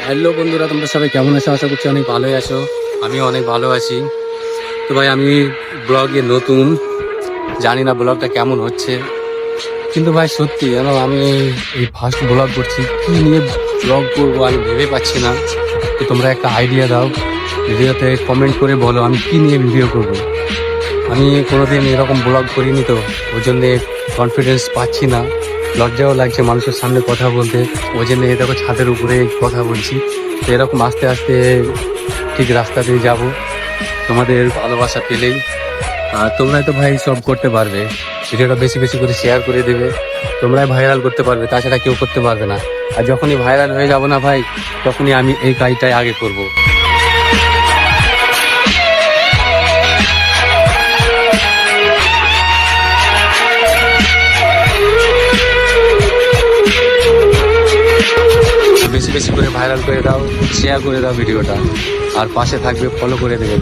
Hello বন্ধুরা, তোমরা সবাই কেমন আছো? আশা করছি অনেক ভালোই আছো। আমি অনেক ভালো আছি। তো ভাই, আমি ব্লগে নতুন। জানি না ব্লগটা কেমন হচ্ছে। কিন্তু ভাই, সত্যি যেন আমি এই ফার্স্ট ব্লগ করছি। কী নিয়ে ব্লগ করব আমি ভেবে পাচ্ছি না। তো তোমরা একটা আইডিয়া দাও। ভিডিওতে কমেন্ট করে বলো আমি কি নিয়ে ভিডিও করব। আমি কোনোদিন এরকম ব্লগ করিনি তো। ওই জন্যে কনফিডেন্স পাচ্ছি না। লজ্জাও লাগছে মানুষের সামনে কথা বলতে। ওই জন্য দেখো ছাদের উপরে কথা বলছি। তো এরকম আস্তে আস্তে ঠিক রাস্তা দিয়ে যাব। তোমাদের ভালোবাসা পেলেই। আর তোমরাই তো ভাই সব করতে পারবে। ভিডিওটা বেশি বেশি করে শেয়ার করে দেবে। তোমরাই ভাইরাল করতে পারবে, তাছাড়া কেউ করতে পারবে না। আর যখনই ভাইরাল হয়ে যাব না ভাই, তখনই আমি এই কাজটাই আগে করব। বেশি বেশি করে ভাইরাল করে দাও শেয়ার করে দাও ভিডিওটা আর পাশে থাকবে ফলো করে দেবে।